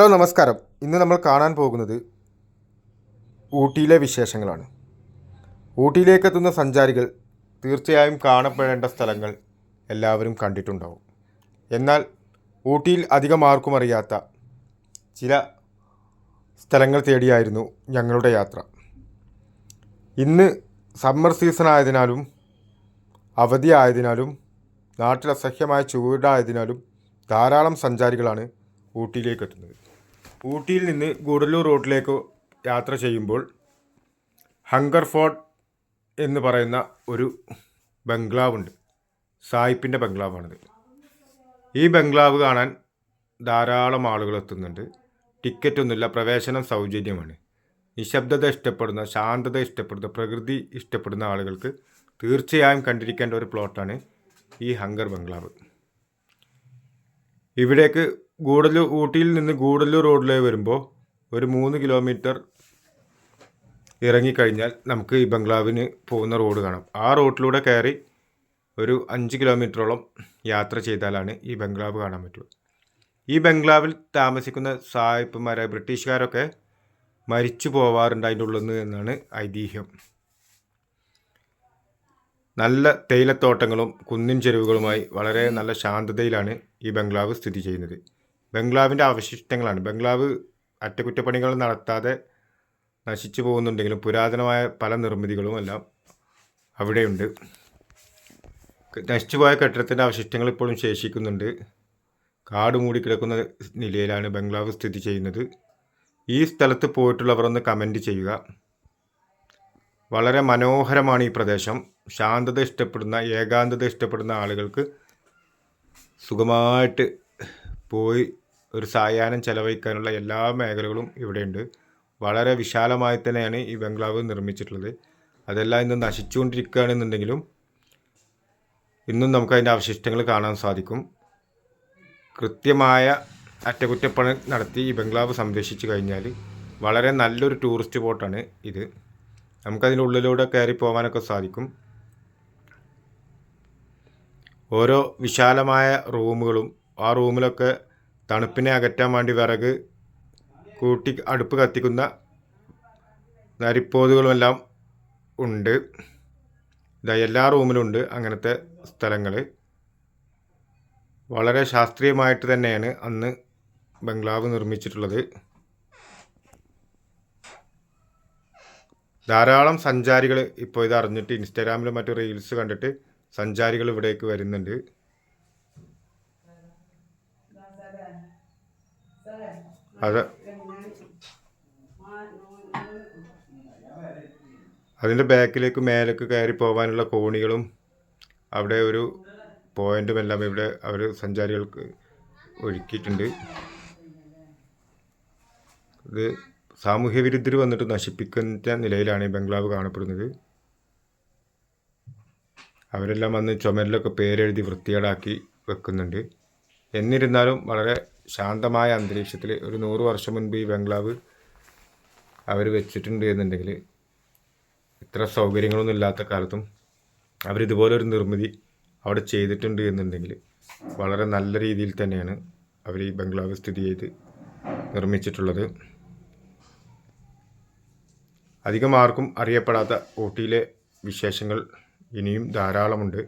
Hello നമസ്കാരം. ഇന്ന് നമ്മൾ കാണാൻ പോകുന്നത് ഊട്ടിയിലെ വിശേഷങ്ങളാണ്. ഊട്ടിയിലേക്ക് എത്തുന്ന സഞ്ചാരികൾ തീർച്ചയായും കാണപ്പെടേണ്ട സ്ഥലങ്ങൾ എല്ലാവരും കണ്ടിട്ടുണ്ടാവും. എന്നാൽ ഊട്ടിയിൽ അധികം ആർക്കും അറിയാത്ത ചില സ്ഥലങ്ങൾ തേടിയായിരുന്നു ഞങ്ങളുടെ യാത്ര. ഇന്ന് സമ്മർ സീസൺ ആയതിനാലും അവധി ആയതിനാലും നാട്ടിൽ അസഹ്യമായ ചൂടായതിനാലും ധാരാളം സഞ്ചാരികളാണ് ഊട്ടിയിലേക്ക് എത്തുന്നത് ഊട്ടിയിൽ നിന്ന് ഗൂഡല്ലൂർ റോഡിലേക്ക് യാത്ര ചെയ്യുമ്പോൾ ഹങ്കർ ഫോർട്ട് എന്ന് പറയുന്ന ഒരു ബംഗ്ലാവുണ്ട്. സായിപ്പിന്റെ ബംഗ്ലാവാണിത്. ഈ ബംഗ്ലാവ് കാണാൻ ധാരാളം ആളുകൾ എത്തുന്നുണ്ട്. ടിക്കറ്റ് ഒന്നുമില്ല പ്രവേശനം സൗജന്യമാണ്. നിശബ്ദത ഇഷ്ടപ്പെടുന്ന ശാന്തത ഇഷ്ടപ്പെടുന്ന പ്രകൃതി ഇഷ്ടപ്പെടുന്ന ആളുകൾക്ക് തീർച്ചയായും കണ്ടിരിക്കേണ്ട ഒരു പ്ലോട്ടാണ് ഈ ഹങ്കർ ബംഗ്ലാവ്. ഇവിടേക്ക് ഗൂഡല്ലൂർ ഊട്ടിയിൽ നിന്ന് ഗൂഡല്ലൂർ റോഡിലേക്ക് വരുമ്പോൾ ഒരു മൂന്ന് കിലോമീറ്റർ ഇറങ്ങിക്കഴിഞ്ഞാൽ നമുക്ക് ഈ ബംഗ്ലാവിന് പോകുന്ന റോഡ് കാണാം. ആ റോഡിലൂടെ കയറി ഒരു അഞ്ച് കിലോമീറ്ററോളം യാത്ര ചെയ്താലാണ് ഈ ബംഗ്ലാവ് കാണാൻ പറ്റുള്ളൂ. ഈ ബംഗ്ലാവിൽ താമസിക്കുന്ന സായിപ്പന്മാരായ ബ്രിട്ടീഷുകാരൊക്കെ മരിച്ചു പോവാറുണ്ട് അതിന്റെ ഉള്ളിൽ നിന്ന് എന്നാണ് ഐതിഹ്യം. നല്ല തേയിലത്തോട്ടങ്ങളും കുന്നിൻ ചെരുവുകളുമായി വളരെ നല്ല ശാന്തതയിലാണ് ഈ ബംഗ്ലാവ് സ്ഥിതി ചെയ്യുന്നത്. ബംഗ്ലാവിന്റെ അവശിഷ്ടങ്ങളാണ്. ബംഗ്ലാവ് അറ്റകുറ്റപ്പണികൾ നടത്താതെ നശിച്ചു പോകുന്നുണ്ടെങ്കിലും പുരാതനമായ പല നിർമ്മിതികളും എല്ലാം അവിടെയുണ്ട്. നശിച്ചുപോയ കെട്ടിടത്തിന്റെ അവശിഷ്ടങ്ങൾ ഇപ്പോഴും ശേഷിക്കുന്നുണ്ട്. കാട് മൂടിക്കിടക്കുന്ന നിലയിലാണ് ബംഗ്ലാവ് സ്ഥിതി ചെയ്യുന്നത്. ഈ സ്ഥലത്ത് പോയിട്ടുള്ളവർ ഒന്ന് കമന്റ് ചെയ്യുക. വളരെ മനോഹരമാണ് ഈ പ്രദേശം. ശാന്തത ഇഷ്ടപ്പെടുന്ന ഏകാന്തത ഇഷ്ടപ്പെടുന്ന ആളുകൾക്ക് സുഖമായിട്ട് പോയി ഒരു സായാഹ്നം ചെലവഴിക്കാനുള്ള എല്ലാ മേഖലകളും ഇവിടെയുണ്ട്. വളരെ വിശാലമായി തന്നെയാണ് ഈ ബംഗ്ലാവ് നിർമ്മിച്ചിട്ടുള്ളത്. അതെല്ലാം ഇന്ന് നശിച്ചുകൊണ്ടിരിക്കുകയാണെന്നുണ്ടെങ്കിലും ഇന്നും നമുക്ക് അതിന്റെ അവശിഷ്ടങ്ങൾ കാണാൻ സാധിക്കും. കൃത്യമായ അറ്റകുറ്റപ്പണി നടത്തി ഈ ബംഗ്ലാവ് സംരക്ഷിച്ചു കഴിഞ്ഞാൽ വളരെ നല്ലൊരു ടൂറിസ്റ്റ് സ്പോട്ടാണ് ഇത്. നമുക്കതിന്റെ ഉള്ളിലൂടെ കയറി പോകാനൊക്കെ സാധിക്കും. ഓരോ വിശാലമായ റൂമുകളും ആ റൂമിലൊക്കെ തണുപ്പിനെ അകറ്റാൻ വേണ്ടി വിറക് കൂട്ടി അടുപ്പ് കത്തിക്കുന്ന നരിപ്പോതുകളുമെല്ലാം ഉണ്ട്. ഇതാ എല്ലാ റൂമിലും ഉണ്ട് അങ്ങനത്തെ സ്ഥലങ്ങൾ വളരെ ശാസ്ത്രീയമായിട്ട് തന്നെയാണ് അന്ന് ബംഗ്ലാവ് നിർമ്മിച്ചിട്ടുള്ളത്. ധാരാളം സഞ്ചാരികൾ ഇപ്പോൾ ഇത് അറിഞ്ഞിട്ട് ഇൻസ്റ്റാഗ്രാമിലും മറ്റു റീൽസ് കണ്ടിട്ട് സഞ്ചാരികൾ ഇവിടേക്ക് വരുന്നുണ്ട്. അത് അതിന്റെ ബാക്കിലേക്ക് മേലേക്ക് കയറി പോകാനുള്ള കോണികളും അവിടെ ഒരു പോയിന്റും എല്ലാം ഇവിടെ അവർ സഞ്ചാരികൾക്ക് ഒരുക്കിയിട്ടുണ്ട്. ഇത് സാമൂഹ്യ വിരുദ്ധർ വന്നിട്ട് നശിപ്പിക്കുന്ന നിലയിലാണ് ഈ ബംഗ്ലാവ് കാണപ്പെടുന്നത്. അവരെല്ലാം വന്ന് ചുമരിലൊക്കെ പേരെഴുതി വൃത്തികേടാക്കി വെക്കുന്നുണ്ട്. എന്നിരുന്നാലും വളരെ ശാന്തമായ അന്തരീക്ഷത്തിൽ ഒരു നൂറ് വർഷം മുൻപ് ഈ ബംഗ്ലാവ് അവർ വെച്ചിട്ടുണ്ട് എന്നുണ്ടെങ്കിൽ ഇത്ര സൗകര്യങ്ങളൊന്നും ഇല്ലാത്ത കാലത്തും അവരിതുപോലൊരു നിർമ്മിതി അവിടെ ചെയ്തിട്ടുണ്ട് എന്നുണ്ടെങ്കിൽ വളരെ നല്ല രീതിയിൽ തന്നെയാണ് അവർ ഈ ബംഗ്ലാവ് സ്ഥിതി ചെയ്ത് നിർമ്മിച്ചിട്ടുള്ളത്. അധികം ആർക്കും അറിയപ്പെടാത്ത ഊട്ടിയിലെ വിശേഷങ്ങൾ ഇനിയും ധാരാളമുണ്ട്.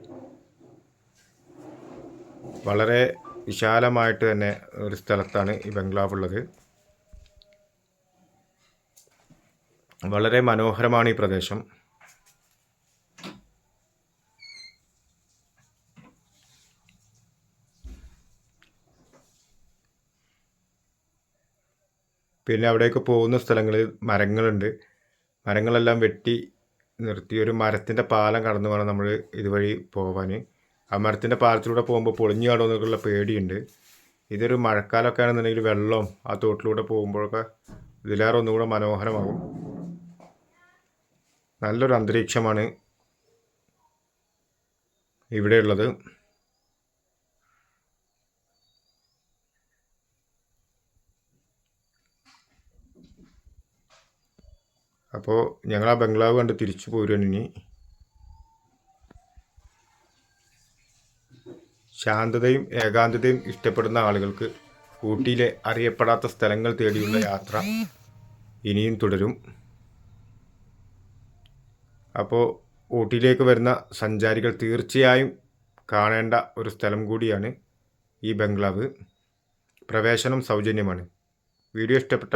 വളരെ വിശാലമായിട്ട് തന്നെ ഒരു സ്ഥലത്താണ് ഈ ബംഗ്ലാവ് ഉള്ളത് വളരെ മനോഹരമാണ് ഈ പ്രദേശം. പിന്നെ അവിടേക്ക് പോകുന്ന സ്ഥലങ്ങളിൽ മരങ്ങളുണ്ട്. മരങ്ങളെല്ലാം വെട്ടി നിർത്തി. ഒരു മരത്തിന്റെ പാലം കടന്നു വേണം നമ്മൾ ഇതുവഴി പോകാൻ ആ മരത്തിന്റെ പാലത്തിലൂടെ പോകുമ്പോൾ പൊളിഞ്ഞു കാണുമെന്നൊക്കെയുള്ള പേടിയുണ്ട്. ഇതൊരു മഴക്കാലമൊക്കെ ആണെന്നുണ്ടെങ്കിൽ വെള്ളം ആ തോട്ടിലൂടെ പോകുമ്പോഴൊക്കെ ഇതിലേറെ ഒന്നുകൂടെ മനോഹരമാകും. നല്ലൊരു അന്തരീക്ഷമാണ് ഇവിടെയുള്ളത്. അപ്പോൾ ഞങ്ങൾ ആ ബംഗ്ലാവ് കണ്ട് തിരിച്ചു പോരുവാൻ ഇനി. ശാന്തതയും ഏകാന്തതയും ഇഷ്ടപ്പെടുന്ന ആളുകൾക്ക് ഊട്ടിയിലെ അറിയപ്പെടാത്ത സ്ഥലങ്ങൾ തേടിയുള്ള യാത്ര ഇനിയും തുടരും. അപ്പോൾ ഊട്ടിയിലേക്ക് വരുന്ന സഞ്ചാരികൾ തീർച്ചയായും കാണേണ്ട ഒരു സ്ഥലം കൂടിയാണ് ഈ ബംഗ്ലാവ്. പ്രവേശനം സൗജന്യമാണ്. വീഡിയോ ഇഷ്ടപ്പെട്ട